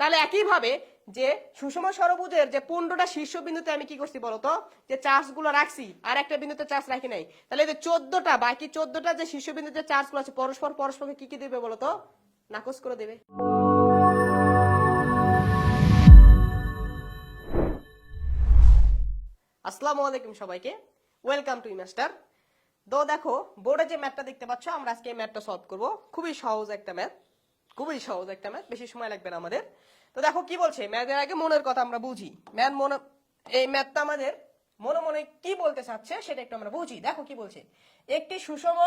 তাহলে একইভাবে যে সুষম সরবুজের যে পনেরোটা শীর্ষবিন্দুতে আমি কি করছি বলতো? যে চার্জগুলো রাখছি, আর একটা বিন্দুতে চার্জ রাখি নাই। তাহলে যে চোদ্দটা, বাকি চোদ্দটা যে শীর্ষবিন্দুতে চার্জগুলো আছে, পরস্পর পরস্পরকে কি কি দেবে বলতো? নাকচ করে দেবে। আসসালামু আলাইকুম সবাইকে। ওয়েলকাম টু মাস্টার তো দেখো, বোর্ডে যে ম্যাথটা দেখতে পাচ্ছ, আমরা আজকে এই ম্যাথটা সলভ করব। খুবই সহজ একটা ম্যাথ খুবই সহজ একটা ম্যাথ বেশি সময় লাগবে না আমাদের। তো দেখো কি বলছে ম্যাথের আগে মনের কথা আমরা বুঝি। ম্যাথ মনে, এই ম্যাথটা আমাদের মনে মনে কি বলতে চাচ্ছে সেটা একটু আমরা বুঝি। দেখো কি বলছে, একটি সুষম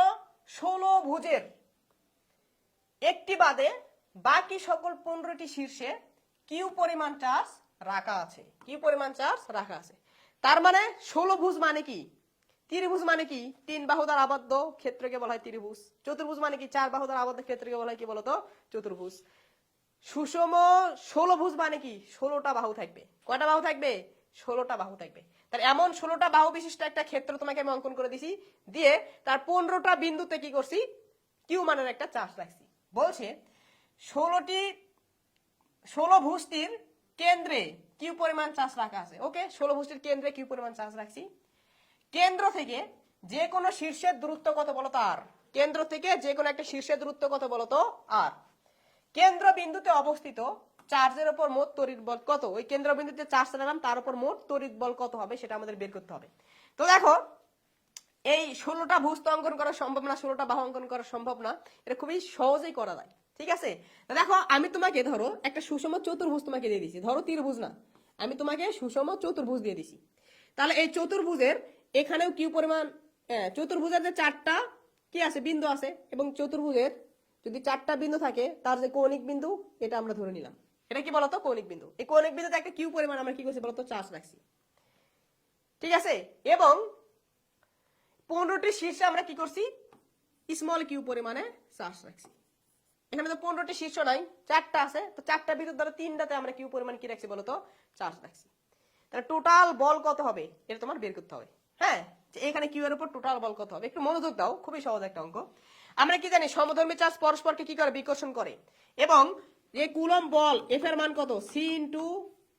ষোলো ভুজের একটি বাদে বাকি সকল পনেরোটি শীর্ষে কিউ পরিমাণ চার্জ রাখা আছে। কি পরিমাণ চার্জ রাখা আছে। তার মানে ষোলো ভুজ মানে কি? ত্রিভুজ মানে কি? তিন বাহু দ্বারা আবদ্ধ ক্ষেত্রকে বলা হয় ত্রিভুজ। চতুর্ভুজ মানে কি? চার বাহু দ্বারা আবদ্ধ ক্ষেত্রকে বলা হয় কি বলতো? চতুর্ভুজ। সুষম ষোলো ভুজ মানে কি? ষোলোটা বাহু থাকবে। কয়টা বাহু থাকবে? ষোলোটা বাহু থাকবে। তাহলে এমন ষোলোটা বাহু বিশিষ্ট একটা ক্ষেত্র তোমাকে আমি অঙ্কন করে দিছি, দিয়ে তার পনেরোটা বিন্দুতে কি করছি? কিউ মানের একটা চার্জ রাখছি। বলছে, ষোলোটি, ষোলো ভুষ্টির কেন্দ্রে কিউ পরিমাণ চার্জ রাখা আছে। ওকে ষোলো ভুষ্টির কেন্দ্রে কিউ পরিমাণ চার্জ রাখছি। কেন্দ্র থেকে যে কোনো শীর্ষের দূরত্ব কত বলতো আর? কেন্দ্র থেকে যে কোনো একটা শীর্ষের দূরত্ব কত বলতো আর? কেন্দ্র বিন্দুতে অবস্থিত চার্জের উপর মোট তড়িৎ বল কত? ওই কেন্দ্র বিন্দুতে চার্জ রাখলাম তার উপর মোট তড়িৎ বল কত হবে সেটা আমাদের বের করতে হবে। তো দেখো, এই ষোলোটা ভুজ তো অঙ্কন করা সম্ভব না, ষোলোটা বাহু অঙ্কন করা সম্ভব না, এটা খুবই সহজেই করা যায়, ঠিক আছে? দেখো, আমি তোমাকে ধরো একটা সুষম চতুর্ভুজ তোমাকে দিয়ে দিছি ধরো ত্রিভুজ না, আমি তোমাকে সুষম চতুর্ভুজ দিয়ে দিছি তাহলে এই চতুর্ভুজের এখানেও কিউ পরিমাণ? হ্যাঁ, চতুর্ভুজের যে চারটা কি আছে? বিন্দু আছে। এবং চতুর্ভুজের যদি চারটা বিন্দু থাকে তার যে কৌণিক বিন্দু এটা আমরা ধরে নিলাম। এটা কি বলতো? কৌণিক বিন্দু। এই কৌণিক বিন্দুতে একটা কিউ পরিমাণ আমরা কি করছি বলতো? চার্জ রাখছি। ঠিক আছে? এবং পনেরোটি শীর্ষে আমরা কি করছি? স্মল কিউ পরিমাণে চার্জ রাখছি। এখানে তো পনেরোটি শীর্ষ নাই চারটা আছে। তো চারটা বিদ্যুৎ দ্বারা তিনটাতে আমরা কিউ পরিমাণ কি রাখছি বলতো? চার্জ রাখছি। তাহলে টোটাল বল কত হবে? এটা তোমার বের করতে হবে। হ্যাঁ এখানে কিউ এর উপর টোটাল বল কত হবে? একটু মনোযোগ দাও, খুবই সহজ একটা অঙ্ক। আমরা কি জানি, সমধর্মী চার্জ পরস্পরকে কি করে? বিকর্ষণ করে। এবং যে কুলম বল এফ এর মান কত? C into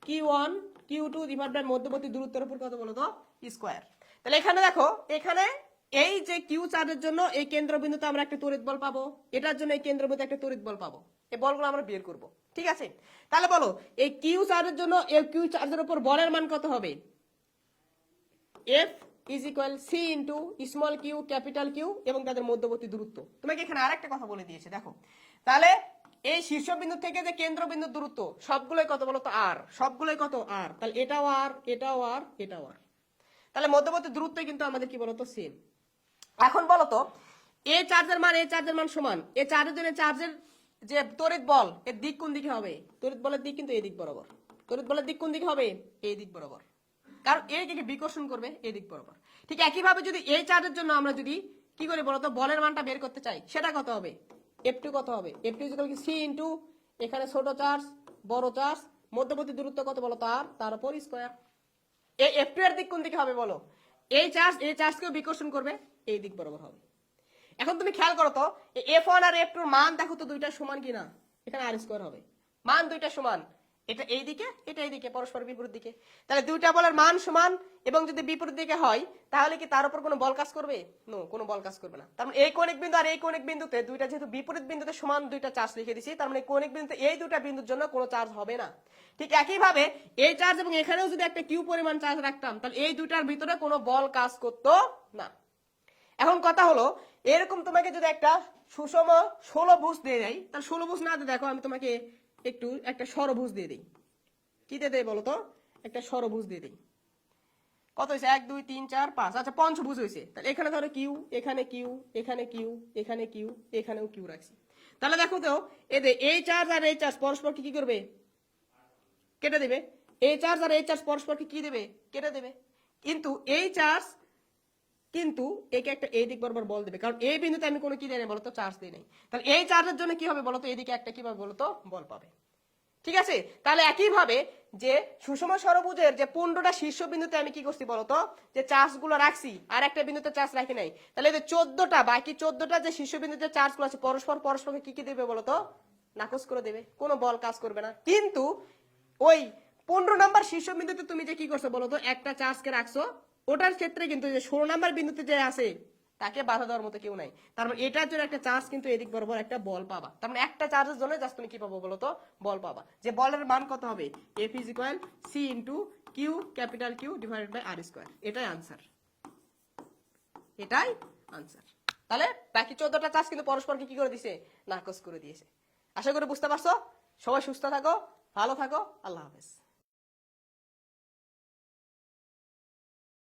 Q one Q two divide মধ্যবর্তী দূরত্বের উপর কত বলতো? স্কোয়ার তাহলে এখানে দেখো, এখানে এই যে কিউ চার্জের জন্য এই কেন্দ্রবিন্দুতে আমরা একটা তড়িৎ বল পাবো। এটার জন্য এই কেন্দ্রবিন্দুতে একটা তড়িৎ বল পাবো। এই বলগুলো আমরা বের করব। ঠিক আছে? তাহলে বলো, এই কিউ চার্জের জন্য এই কিউ চার্জের উপর বলের মান কত হবে? F is equal C into small Q capital Q এবং তাদের মধ্যবর্তী দূরত্ব। তোমাকে এখানে আরেকটা কথা বলে দিয়েছে, দেখো। তাহলে এই শীর্ষবিন্দু থেকে যে কেন্দ্রবিন্দুর দূরত্ব, সবগুলোই কত বলতো? আর সবগুলোই কত? আর তাহলে এটাও আর এটাও আর এটাও আর তাহলে মধ্যবর্তী দূরত্ব কিন্তু আমাদের কি বলতো? সেম এখন বলতো, এ চার্জের মান, এ চার্জের মান সমান। এ চার্জের জন্য চার্জের যে তড়িৎ বল, এর দিক কোন দিকে হবে? তড়িৎ বলের দিক কিন্তু এই দিক বরাবর। তড়িৎ বলের দিক কোন দিকে হবে? এই দিক বরাবর। কারণ এই দিকে বিকর্ষণ করবে এই দিক বরাবর। ঠিক একইভাবে যদি এই চার্জের জন্য আমরা যদি কি করে বলতো? বলের মানটা বের করতে চাই, সেটা কত হবে? এফ টু কত হবে? এফ টু কি সি ইন্টু এখানে ছোট চার্জ বড় চার্জ মধ্যবর্তী দূরত্ব কত বলো? তার তার উপর স্কোয়ার এই এফ টু এর দিক কোন দিকে হবে বলো? এই চার্জ এই চার্জকেও বিকর্ষণ করবে, এই দিক বরাবর হবে। এখন তুমি খেয়াল করো তো এফ ওয়ান আর এফ টুর মান দেখো তো দুইটা সমান কিনা? এখানে আর স্কোয়ার হবে। মান দুইটা সমান। এটা এই দিকে, এটা এই দিকে, পরস্পর বিপরীত দিকে। তাহলে দুইটা বলের মান সমান এবং যদি বিপরীত দিকে হয়, তাহলে কি তার উপর কোনো বল কাজ করবে? নো কোনো বল কাজ করবে না। তার মানে এই কোণিক বিন্দু আর এই কোণিক বিন্দুতে দুইটা যেহেতু বিপরীত বিন্দুতে সমান দুইটা চার্জ লিখে দিছি, তার মানে কোণিক বিন্দুতে এই দুটা বিন্দুর জন্য কোনো চার্জ হবে না। ঠিক একইভাবে এই চার্জ এবং এখানেও যদি একটা কিউ পরিমাণ চার্জ রাখতাম, তাহলে এই দুটার ভিতরে কোনো বল কাজ করতো না। এখন কথা হলো, এরকম তোমাকে যদি একটা সুষম ষোলো ভুজ দিয়ে দেয়, তাহলে ষোলো ভুজ না দিয়ে দেখো আমি তোমাকে একটু একটা সরভুজ দিয়ে দিই। কি দিয়ে বলো তো একটা সরভুজ দিয়ে দিই। কত হয়েছে? এক, দুই, তিন, চার, পাঁচ। আচ্ছা পঞ্চভুজ হয়েছে। তাহলে এখানে ধরো কিউ এখানে কিউ এখানে কিউ এখানে কিউ এখানেও কিউ রাখছি। তাহলে দেখো তো এতে এই চার্জ আর এই চার্জ পরস্পরকে কি করবে? কেটে দেবে। এই চার্জ আর এই চার্জ পরস্পরকে কি দেবে? কেটে দেবে। কিন্তু এই চার্জ কিন্তু একে একটা এই দিক বরাবর বল দেবে। কারণ এই বিন্দুতে আমি কোনো কি দেয় বলতো চার্জ দিই নাই। তাহলে এই চার্জের জন্য কি হবে বলতো? এদিকে একটা কীভাবে বলতো? বল পাবে। ঠিক আছে? তাহলে একইভাবে যে সুষম সরবুজের যে পনেরোটা শীর্ষ বিন্দুতে আমি কি করছি বলতো? যে চার্জগুলো রাখছি, আর একটা বিন্দুতে চার্জ রাখি নাই। তাহলে যে চোদ্দটা, বাকি চোদ্দটা যে শীর্ষ বিন্দুতে চার্জগুলো আছে, পরস্পর পরস্পরকে কি কি দেবে বলতো? নাকচ করে দেবে। কোনো বল কাজ করবে না। কিন্তু ওই পনেরো নাম্বার শীর্ষ বিন্দুতে তুমি যে কি করছ বলতো? একটা চার্জকে রাখছো ওটার ক্ষেত্রে কিন্তু যে ষোলো নাম্বার বিন্দুতে যে আছে, তাকে বাধা দেওয়ার মতো কেউ নাই। তার মানে এটার জন্য একটা চার্জ কিন্তু এদিক বরাবর একটা বল পাবা। তার মানে একটা চার্জের জন্য জাস্ট তুমি কি পাবো বলো তো বল পাবা। যে বলের মান কত হবে? F is equal C into Q capital Q divided by R square এটাই আনসার এটাই আনসার তাহলে বাকি চোদ্দটা চার্জ কিন্তু পরস্পরকে কি করে দিছে? নাকচ করে দিয়েছে। আশা করি বুঝতে পারছ? সবাই সুস্থ থাকো, ভালো থাকো, আল্লাহ হাফেজ।